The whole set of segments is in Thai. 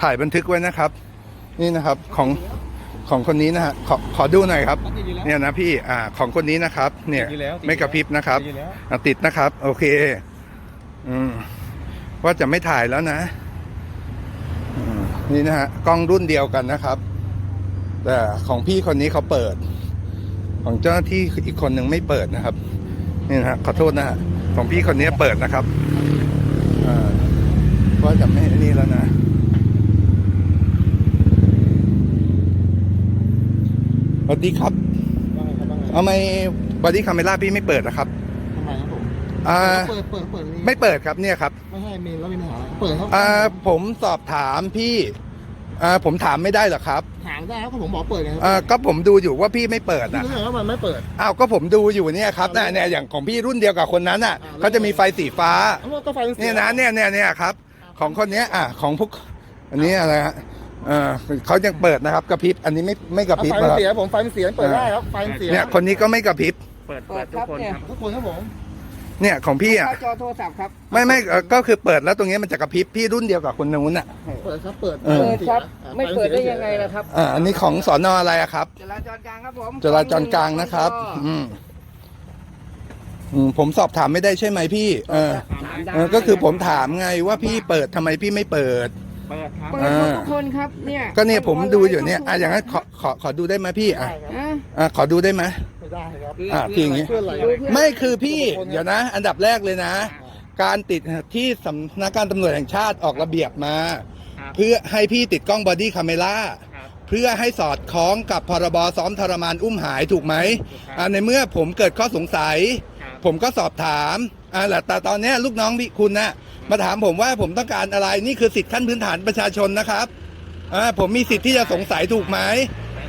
ถ่ายบันทึกไว้นะครับ นี่นะครับของของคนนี้นะฮะขอขอดูหน่อยครับติดอยู่แล้วเนี่ยนะพี่อ่าของคนนี้นะครับ เนี่ยติดอยู่แล้วติดอยู่ไม่กระพริบนะครับติดอยู่แล้วอะติดนะครับ โอเค อืมว่าจะไม่ถ่ายแล้วนะอืมนี่นะฮะกล้องรุ่นเดียวกันนะครับ แต่ของพี่คนนี้เขาเปิด ของเจ้าหน้าที่อีกคนหนึ่งไม่เปิดนะครับ นี่นะฮะขอโทษนะฮะของพี่คนนี้เปิดนะครับอ่าว่าจะไม่นี่แล้วนะ สวัสดีครับว่าไงครับว่าไงเอาไม่บอดี้คาเมล่าพี่ไม่เปิดนะครับทำไมครับผมอ่า เปิดเปิดเปิดไม่เปิดครับเนี่ยครับ ไม่ให้มีแล้วมีปัญหาเปิดครับอ่า ผมสอบถามพี่ อ่า ผมถามไม่ได้เหรอครับ ถามได้ครับก็ผมบอกเปิดไงครับอ่า ก็ผมดูอยู่ว่าพี่ไม่เปิดพี่อะ รู้ได้ไงว่ามันไม่เปิด อ้าว ก็ผมดูอยู่เนี่ยครับน่ะเนี่ยอย่างของพี่รุ่นเดียวกับคนนั้นอะอ่าเขาจะมีไฟสีฟ้า เอ้าก็ไฟมัสีเนี่ยนะเนี่ยเนี่ยเนี่ยครับ ของคนเนี้ยอะของพวกอันนี้อะไรฮะ เออเขายังเปิดนะครับกระพริบอันนี้ไม่ไม่กระเอาพริบไฟนะมันครับเสียผมไฟมันเสียเปิดได้ครับไฟมันเสียเนี่ยคนนี้ก็ไม่กระพริบเปิดเปิดทุกคนครับทุกคนครับผมเนี่ยของพี่อะเข้าจอโทรศัพท์ครับ ไม่ไม่เอ่อก็คือเปิดแล้วตรงเนี้ยมันจะกระพริบพี่รุ่นเดียวกับคนนู้นอะ เปิดครับเปิดเออ เปิดครับอ่าไม่เปิดได้ยังไงล่ะครับ อ่าอันนี้ของสอนออะไรอะครับ จราจรกลางครับผมจราจรกลางนะครับ อืมอืมผมสอบถามไม่ได้ใช่ไหมพี่ เออ ถามได้เออก็คือผมถามไงว่าพี่เปิดทำไมพี่ไม่เปิด เปิดครับ เปิเปิดดหมดทุกค นครับเนี่ยก็เนี่ยผมดูอยู่เนี่ยอะอย่างนั้นขอขอขอดูได้ไหมพี่อะได้ครับอะอะขอดูได้ไหมไม่ได้ครับอะพี่อย่างงี้ เพื่อนอะไรดูเพื่อนไม่คือพี่เดี๋ยวนะ อันดับแรกเลยนะ การติดที่สำนักการตำรวจแห่งชาติออกระเบียบมา ครับเพื่อให้พี่ติดกล้องบอดี้คาเมล่าครับเพื่อให้สอดคล้องกับพรบซ้อมทรมานอุ้มหายถูกไหมครับอ่าในเมื่อผมเกิดข้อสงสัย ครับ ผมก็สอบถามอ่าแต่แต่ตอนเนี้ยลูกน้องพี่คุณนะมาถามผมว่าผมต้องการอะไรนี่คือสิทธิขั้นพื้นฐานประชาชนนะครับ อ่าผมมีสิทธิ์ที่จะสงสัยถูกไหม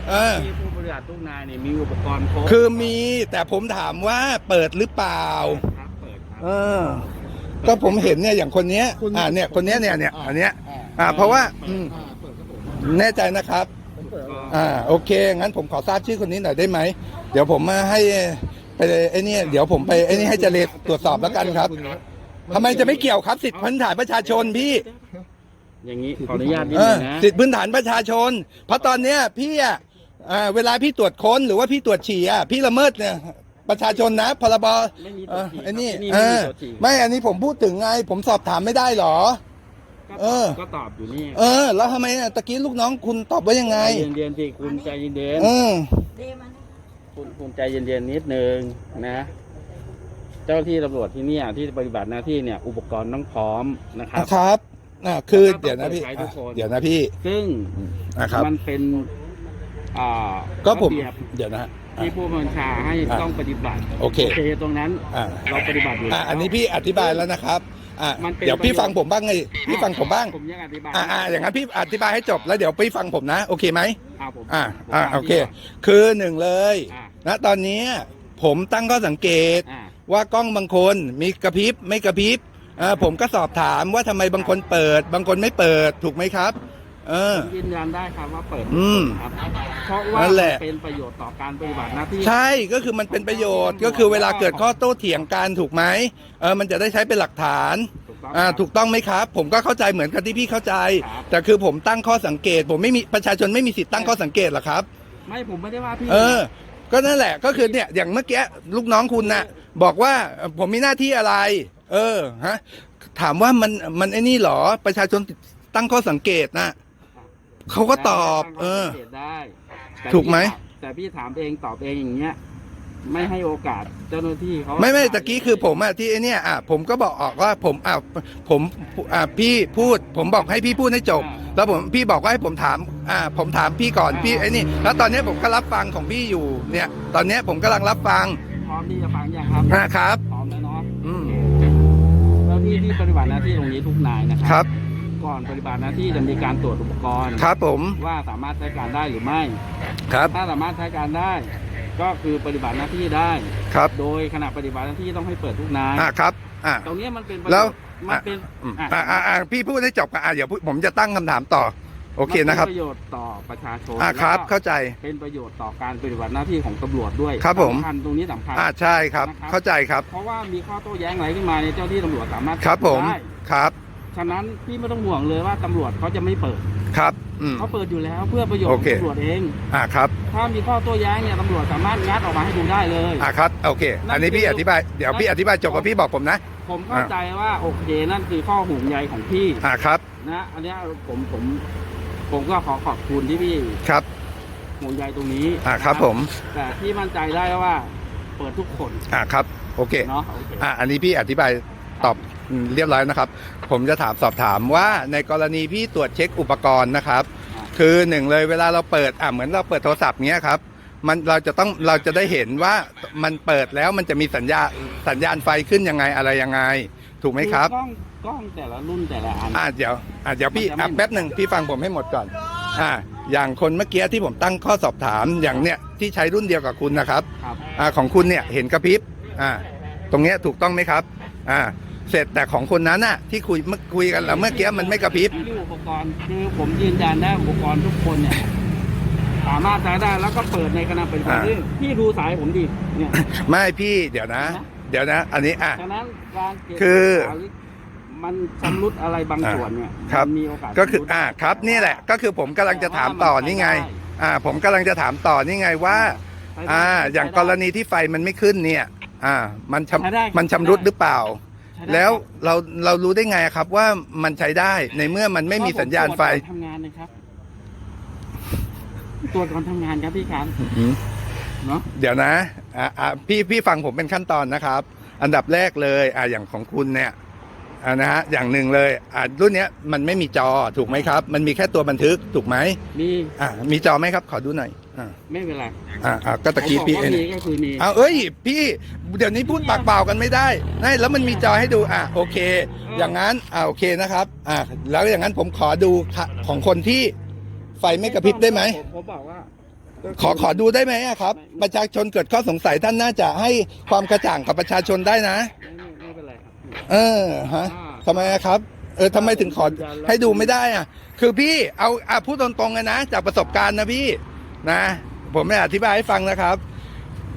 เออที่ผู้บริหารทุกนายเนี่ยมีอุปกรณ์ครบคือมีแต่ผมถามว่าเปิดหรือเปล่าครับเปิดครับเออก็ผมเห็นเนี่ยอย่างคนเนี้ยคุณอ่าเนี่ยคนเนี้ยเนี่ยเนี่ยอันเนี้ยอ่าอ่าเพราะว่าอืมอ่าเปิดครับผมแน่ใจนะครับผมเปิดแล้วอ่าโอเค งั้นผมขอทราบชื่อคนนี้หน่อยได้ไหม เดี๋ยวผมมาให้ไปไอ้นี่เดี๋ยวผมไปไอ้นี่ให้เจเลตรวจสอบแล้วกันครับทำไมจะไม่เกี่ยวครับสิทธิพื้นฐานประชาชนพี่ อย่างนี้ขออนุญาตนิดเอนึองนะ สิทธิพื้นฐานประชาชน เพราะตอนเนี้ยพี่อะอ่าเวลาพี่ตรวจค้นหรือว่าพี่ตรวจฉี่อะพี่ละเมิดเนี่ยประชาชนนะพรบไม่มีเอตัวอฉี่ไอ้นี่ที่นี่เอไม่มีอตัวฉี่ ไม่อันนี้ผมพูดถึงไง ผมสอบถามไม่ได้เหรอ ก็เออ ก็ตอบอยู่นี่เออ แล้วทำไมอะตะกี้ลูกน้องคุณตอบว่ายังไง ใจเย็นๆสิคุณใจเย็นเออๆคุณคุณใจเย็นๆนิดนึงนะ เจ้าหน้าที่ตำรวจที่เนี่ยที่ปฏิบัติหน้าที่เนี่ย อุปกรณ์ต้องพร้อมนะครับนะครับ อ่าคือแล้วก็เดี๋ยวนะพี่ใช้ทุกคนเดี๋ยวนะพี่ซึ่งนะครับ มันเป็นอ่าก็ผมระเบียบเดี๋ยวนะฮะที่ผู้บัญชาให้อะต้องปฏิบัติโอเคตรงนั้นอ่าเราปฏิบัติอยู่อ่าแล้ว อันนี้พี่อธิบายแล้วนะครับอ่ามันเป็น เดี๋ยวพี่ประโยชน์ฟังผมบ้างไงพี่ฟังผมบ้างผมยังอธิบายอ่าอ่าอย่างนั้นพี่อธิบายให้จบแล้วเดี๋ยวพี่ฟังผมนะ โอเคไหมอ่าผมอ่าผมอ่าฟังโอเคพี่ก่นคือหนึ่งเลยอ่าณตอนนี้ผมตั้งข้อสังเกต อ่าว่ากล้องบางคนมีกระพริบไม่กระพริบ อ่าผมก็สอบถามว่าทำไมบางคนเปิด บางคนไม่เปิดถูกไหมครับ เออผมยืนยันได้ครับว่าเปิดอืมครับเพราะว่านั่นแหละ มันเป็นประโยชน์ต่อการปฏิบัติหน้าที่ ใช่ก็คือมันเป็นประโยชน์ก็คือเวลาเกิดข้อโต้เถียงกันถูกไหมเออมันจะได้ใช้เป็นหลักฐานถูกต้องอ่าครับ ถูกต้องไหมครับ ผมก็เข้าใจเหมือนกับที่พี่เข้าใจ ครับ แต่คือผมตั้งข้อสังเกต ผมไม่มีประชาชนไม่มีสิทธิ์ตั้งข้อสังเกตหรอครับ ไม่ผมไม่ได้ว่าพี่เออ ก็นั่นแหละก็คือเนี่ยอย่างเมื่อกี้ลูกน้องคุณน่ะบอกว่าเอ่อผมมีหน้าที่อะไร เออฮะ ถามว่ามันมันไอ้นี่เหรอ ประชาชนตั้งข้อสังเกตนะเขาก็ตอบ เออตั้งข้สังกตได้แต่ถูกไหมพี่ถาแต่พี่ถามเองตอบเองอย่างเงี้ยไม่ให้โอกาสเจ้าหน้าที่เขาไม่ไม่ตะกี้คือผมอะที่ไอเนี่ยอะผมก็บอกออกว่าผมอะผมอะพี่พูด ผมบอกให้พี่พูดให้จบ แล้วผมพี่บอกว่าให้ผมถามอ่าผมถามพี่ก่อนพี่ไอ้นี่ แล้วตอนนี้ผมก็รับฟังของพี่อยู่เนี่ย ตอนนี้ผมกำลังรับฟังพร้อมที่จะฟังยังครับนะครับ ที่ที่ปฏิบัติหน้าที่ตรงนี้ทุกนายนะคครัรับก่อนปฏิบัติหน้าที่จะมีการตรวจอุปกรณ์ ครับผมว่าสามารถใช้การได้หรือไม่ ครับ ถ้าสามารถใช้การได้ ก็คือปฏิบัติหน้าที่ได้ ครับโดยขณะปฏิบัติหน้าที่ต้องให้เปิดทุกนาย อ่าครับอ่าตรงเนี้ยมันเป็นประโยแล้วชน์มันเป็นอืมอะอ่าอ่าอ่าพี่พูดให้จบกันอ่าเดี๋ยวผมจะตั้งคำถามต่อ โอเคนะครับมัป็ประโยชน์ต่อประชาชนอ่าครับ แล้วก็เข้าใจ เป็นประโยชน์ต่อการปฏิบัติหน้าที่ของตำรวจด้วยครับผม สำคัญตรงนี้สำคัญ อ่าใช่ครับ นะครับ เข้าใจครับ เพราะว่ามีข้อโต้แย้งอะไรขึ้นมาในยเจ้าที่ตำรวจสามารถครับผมได้ครับฉะนั้นพี่ไม่ต้องห่วงเลยว่าตำรวจเขาจะไม่เปิดครับอืม เขาเปิดอยู่แล้วเพื่อประโยชน์โอของเค ตำรวจเอง อ่าครับถ้ามีข้อโต้แย้งเนี่ยตำรวจสามารถงัดออกมาให้ดูได้เลย อ่าครับโอเค อันนี้พี่อธิบายเดี๋ยวพี่อธิบายจบกับพี่บอกผมนะ ผมเข้าใจว่าโอเคนั่นคือข้อห่วงใยของพี่อ่าครับ นะอันเนี้ยผมผม ผมก็ขอขอบคุณที่พี่ครับห่วงใยตรงนี้อ่าครับนะผม แต่พี่มั่นใจได้ว่า เปิดทุกคนอ่าครับ โอเคเนาะโอเคอ่าอันนี้พี่อธิบายตอบอืมเรียบร้อยนะครับ ผมจะถามสอบถามว่าในกรณีพี่ตรวจเช็คอุปกรณ์นะครับอ่าคือหนึ่งเลยเวลาเราเปิดอ่าเหมือนเราเปิดโทรศัพท์เนี้ยครับมันเราจะต้องเราจะได้เห็นว่ามันเปิดแล้วมันจะมีสัญญาสัญญาณไฟขึ้นยังไงอะไรยังไง ถูกไหมครับ กล้องกล้องแต่ละรุ่นแต่ละอัน อ่าเดี๋ยวอ่าเดี๋ยวพี่มันจะไม่อะแป๊บหนึ่งพี่ฟังผมให้หมดก่อน อ่า อย่างคนเมื่อกี้ที่ผมตั้งข้อสอบถามอย่างเนี้ยที่ใช้รุ่นเดียวกับคุณนะครับ ครับ อ่าของคุณเนี่ยเห็นกระพริบ อ่า ตรงเนี้ยถูกต้องไหมครับ อ่า เสร็จแต่ของคนนั้นน่ะที่คุยเมื่อคุยกันแล้วเมื่อกี้มันไม่กระพริบ ที่อุปกรณ์คือผมยืนยันได้อุปกรณ์ทุกคนเนี่ยสามารถใช้ได้แล้วก็เปิดในขณะปฏิบัติอ่าหน้าที่พี่ดูสายผมดิเนี่ย ไม่พี่เดี๋ยวนะ นะ เดี๋ยวนะ อันนี้อะ ฉะนั้นการเก็บคือสายมันชำรุดอะไรบางส่วนเนี่ยครับ มันมีโอกาสก็คือชำรุด อ่าครับนี่แหละ ก็คือผมกำลังจะถามต่อนี่ไง อ่า ผมกำลังจะถามต่อนี่ไงว่าใช้ได้อ่า อย่างกรณีที่ไฟมันไม่ขึ้นเนี่ย อ่า มันชำใช้ได้ครับมันชำรุดหรือเปล่า ใช้ได้แล้วครับเราเรารู้ได้ไงครับว่ามันใช้ได้ในเมื่อมันไม่มีสัญญาณไฟก็ผมตรวจก่อนทำงานนะครับ ตรวจก่อนทำงานครับพี่ครับ อืม เนาะเดี๋ยวนะอ่าอ่าพี่พี่ฟังผมเป็นขั้นตอนนะครับ อันดับแรกเลยอ่าอย่างของคุณเนี่ยอ่านะฮะอย่างหนึ่งเลยอ่ารุ่นเนี้ยมันไม่มีจอถูกไหมครับ มันมีแค่ตัวบันทึกถูกไหมมีอ่ามีจอไหมครับ ขอดูหน่อยอ่าไม่เป็นไรอ่าอ่าก็ตะกี้ผมพี่บอกเอว่างมีก็คือมีเอาเอ้ย พี่เดี๋ยวนี้พูดปากเปล่ากันไม่ได้นี่แล้วมันมีจอให้ดูอะโอเค อย่างนั้นอ่าโอเคนะครับอ่าแล้วอย่างนั้นผมขอดูค่ะของคนที่ไฟไม่กระพริบได้ไหมผมผมบอกว่า ขอขอดูได้ไหมอะครับ ประชาชนเกิดข้อสงสัยท่านน่าจะให้ความกระจ่างกับประชาชนได้นะ ไม่ไม่ไม่เป็นไรครับ เออฮะทำไมอะครับ เออทำไมถึงขอให้ดูไม่ได้อะคือพี่เอาอะพูดตรงๆเลยนะ จากประสบการณ์นะพี่นะ ผมไม่อธิบายให้ฟังนะครับ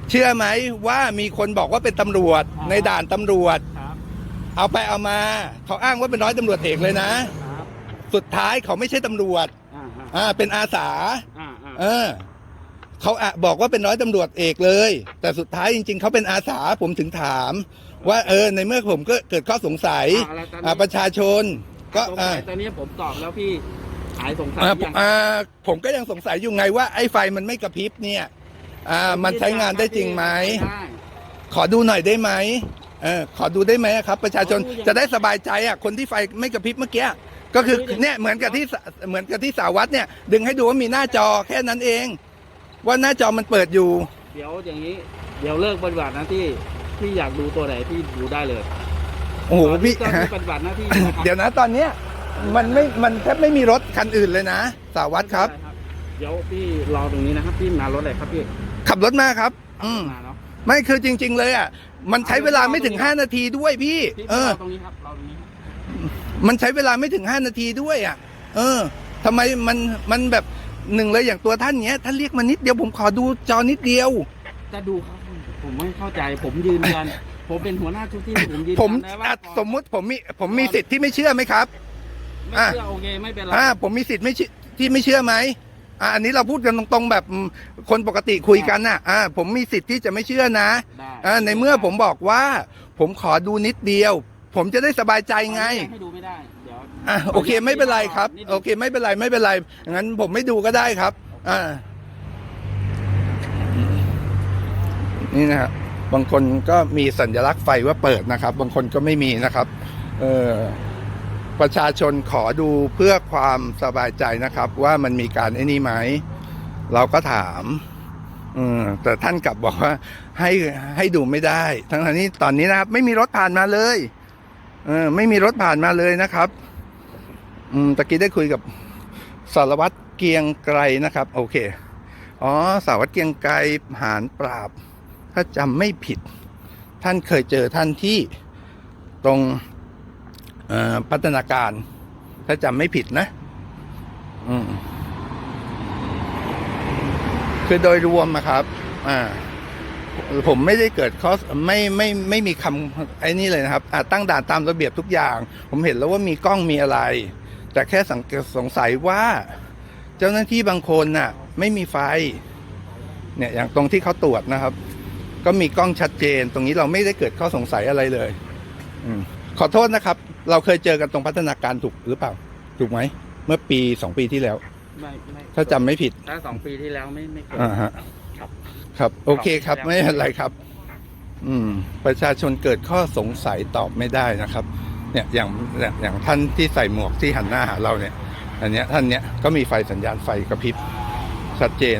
เชื่อไหมว่ามีคนบอกว่าเป็นตำรวจในด่านตำรวจ ครับเอาไปเอามาเขาอ้างว่าเป็นร้อยตำรวจเอกเลยนะ ครับสุดท้ายเขาไม่ใช่ตำรวจอ่าอ่าอ่าเป็นอาสา อ่าอ่าเออ เขาอะบอกว่าเป็นร้อยตำรวจเอกเลย แต่สุดท้ายจริง ๆเขาเป็นอาสาผมถึงถาม ว่าเออในเมื่อผมก็เกิดข้อสงสัยอะไรตอนอ่านี้ประชาชน ก็สงอ่า สัยตอนนี้ผมตอบแล้วพี่หายสงสัยอ่ายังอ่าผมก็ยังสงสัยอยู่ไงว่าไอ้ไฟมันไม่กระพริบเนี่ยอ่ามันใช้งานได้จริงไหมได้ขอดูหน่อยได้ไหมเออขอดูได้ไหมครับ ประชาชนจะได้สบายใจอะคนที่ไฟไม่กระพริบเมื่อกี้ก็คือเนี่ยเหมือนกับที่สเหมือนกับที่สาวัตรเนี่ยดึงให้ดูว่ามีหน้าจอแค่นั้นเอง ว่าหน้าจอมันเปิดอยู่ เดี๋ยวอย่างนี้ เดี๋ยวเลิกปฏิบัติหน้าที่พี่อยากดูตัวไหนพี่ดูได้เลยโอ้โหพี่ตอนที่ปฏิบัติหน้าที่นะครับเดี๋ยวนะตอนเนี้ยมันไม่มันแทบไม่มีรถคันอื่นเลยนะสาวัตรครับ เดี๋ยวพี่รอตรงนี้นะครับพี่มารถอะไรครับพี่ขับรถมาครับ อืมมาเนาะไม่คือจริง ๆ เลยอะ มันใช้เวลาไม่ถึง 5 นาทีด้วยพี่ พี่เออ รอตรงนี้ครับรอตรงนี้ครับมันใช้เวลาไม่ถึง 5 นาทีด้วยอะ เออทำไมมันมันแบบ หนึ่งเลยอย่างตัวท่านเนี้ยท่านเรียกมานิดเดียวผมขอดูจอนิดเดียว จะดูครับผมไม่เข้าใจผมยืนยันผมเป็นหัวหน้าชุดที่ผมยืนผมยันได้ว่าอะสมมุติผมมีผมมีสิทธิ์ที่ไม่เชื่อไหมครับ ไม่เชื่อโอเคไม่เป็นไร อ่าผมมีสิทธิ์ไม่เชื่อที่ไม่เชื่อไหมอ่าอันนี้เราพูดกันตรงๆแบบอืมคนปกติคุยกันน่ะอ่าผมมีสิทธิ์ที่จะไม่เชื่อนะได้อ่าในเมื่อผมบอกว่า ผมขอดูนิดเดียว ผมจะได้สบายใจไง ให้ดูไม่ได้เดี๋ยว อะโอเคไม่เป็นไรครับนิดนึงโอเค ไม่เป็นไรไม่เป็นไรงั้นผมไม่ดูก็ได้ครับ อ่า นี่นะครับบางคนก็มีสัญลักษณ์ไฟว่าเปิดนะครับ บางคนก็ไม่มีนะครับ เออประชาชนขอดูเพื่อความสบายใจนะครับ ว่ามันมีการไอ้นี่ไหมเราก็ถามอืมแต่ท่านกลับบอกว่า ให้ให้ดูไม่ได้ ทั้งๆที่ตอนนี้นะครับ ไม่มีรถผ่านมาเลย เออ ไม่มีรถผ่านมาเลยนะครับ อืมตะกี้ได้คุยกับสารวัตรเกียงไกรนะครับ โอเค อ๋อ สารวัตรเกียงไกรหารปราบ ถ้าจำไม่ผิด ท่านเคยเจอท่านที่ตรงพัฒนาการ ถ้าจำไม่ผิดนะ อืมคือโดยรวมอะครับ อ่า ผมไม่ได้เกิดข้อไม่ไม่ไม่มีคำไอ้นี่เลยนะครับตั้งด่านตามระเบียบทุกอย่าง ผมเห็นแล้วว่ามีกล้องมีอะไร แต่แค่สังเกตสงสัยว่าเจ้าหน้าที่บางคนน่ะ ไม่มีไฟ เนี่ยอย่างตรงที่เขาตรวจนะครับ ก็มีกล้องชัดเจน ตรงนี้เราไม่ได้เกิดข้อสงสัยอะไรเลย อืมขอโทษนะครับ เราเคยเจอกันตรงพัฒนาการถูกหรือเปล่า ถูกไหม เมื่อปีสองปีที่แล้ว ไม่ไม่ถ้าจำไม่ผิดถ้าสองปีที่แล้วไม่ไม่เคยอ่าฮะครับ ครับ โอเคครับครับ ไม่เป็นไรครับ อืม ประชาชนเกิดข้อสงสัยตอบไม่ได้นะครับ เนี่ยอย่างอย่างท่านที่ใส่หมวกที่หันหน้าหาเราเนี่ยอันเนี้ยท่านเนี้ยก็มีไฟสัญญาณไฟกระพริบชัดเจน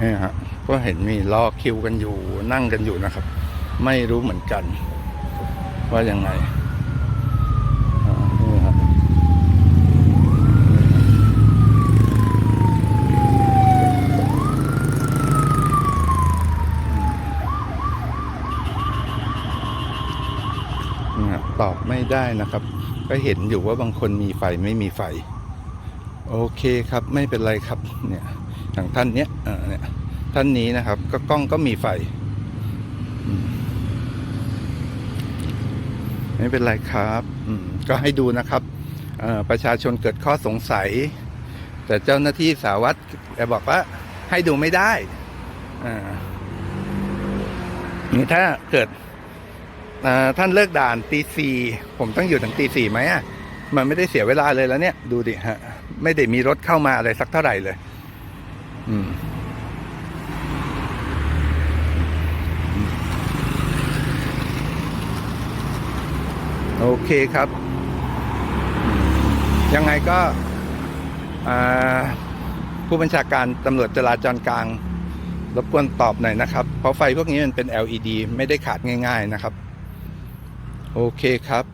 นี่ฮะก็เห็นมีรอคิวกันอยู่นั่งกันอยู่นะครับ ไม่รู้เหมือนกัน ว่ายังไงอ่านี่ฮะ นะครับ ตอบไม่ได้นะครับ ก็เห็นอยู่ว่าบางคนมีไฟไม่มีไฟ โอเคครับไม่เป็นไรครับเนี่ยอย่างท่านเนี้ยเนี่ยท่านนี้นะครับ ก็กล้องก็มีไฟ ไม่เป็นไรครับก็ให้ดูนะครับประชาชนเกิดข้อสงสัย แต่เจ้าหน้าที่สาวัตรแกบอกว่าให้ดูไม่ได้นี่ถ้าเกิด ท่านเลิกด่านตีสี่ผมต้องอยู่ถึงตีสี่ไหมอะมันไม่ได้เสียเวลาเลยแล้วเนี่ยดูดิฮะ ไม่ได้มีรถเข้ามาอะไรสักเท่าไหร่เลย อืมโอเคครับ ยังไงก็ผู้บัญชาการตำรวจจราจรกลางรบกวนตอบหน่อยนะครับ เพราะไฟพวกนี้มันเป็น LED ไม่ได้ขาดง่าย ๆ นะครับ โอเคครับ